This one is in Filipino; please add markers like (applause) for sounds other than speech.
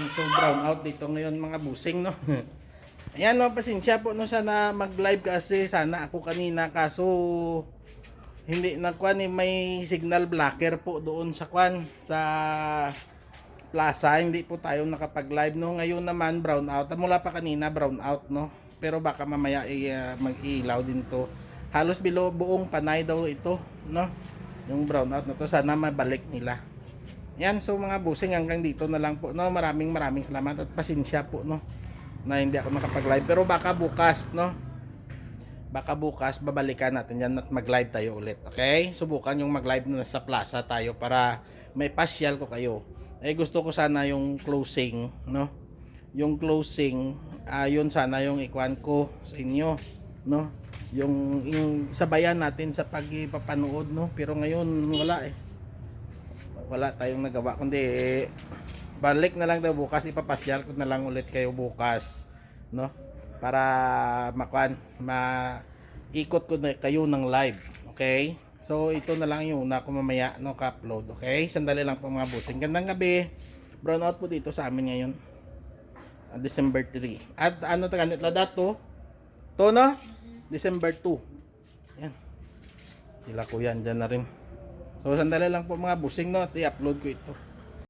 Ayan, so brown out dito ngayon mga busing, no? (laughs) Ayan, no, pasensya po no sana mag-live kasi sana ako kanina kaso hindi na kwan eh, may signal blocker po doon sa kwan sa plaza. Hindi po tayo nakapag-live no? Ngayon naman brown out. Mula pa kanina brown out no? Pero baka mamaya ah, mag-ilaw din to. Halos bilo buong panay daw ito no? Yung brown out na to sana mabalik nila yan so mga busing hanggang dito na lang po no maraming maraming salamat at pasensya po no na hindi ako nakapag-live pero baka bukas no baka bukas babalikan natin yan at mag-live tayo ulit. Okay? Subukan yung mag-live na sa plaza tayo para may pasyal ko kayo. Eh gusto ko sana yung closing, no? Yung closing, ayun sana yung ikwan ko sa inyo, no? Yung, yung sabayan natin sa pagpapanood, no? Pero ngayon wala eh. Wala tayong nagawa kundi eh, balik na lang daw bukas ipapasyal ko na lang ulit kayo bukas, no? para makwan ma ikot ko na kayo ng live okay? So ito na lang yung una ko mamaya no ka-upload okay? Sandali lang po mga busing gandang gabi. Brown out po dito sa amin ngayon. Ah, December 3 at ano ta ganit la dato to no? December 2 yan. Sila ko yan dyan na rin so sandali lang po mga busing no i-upload ko ito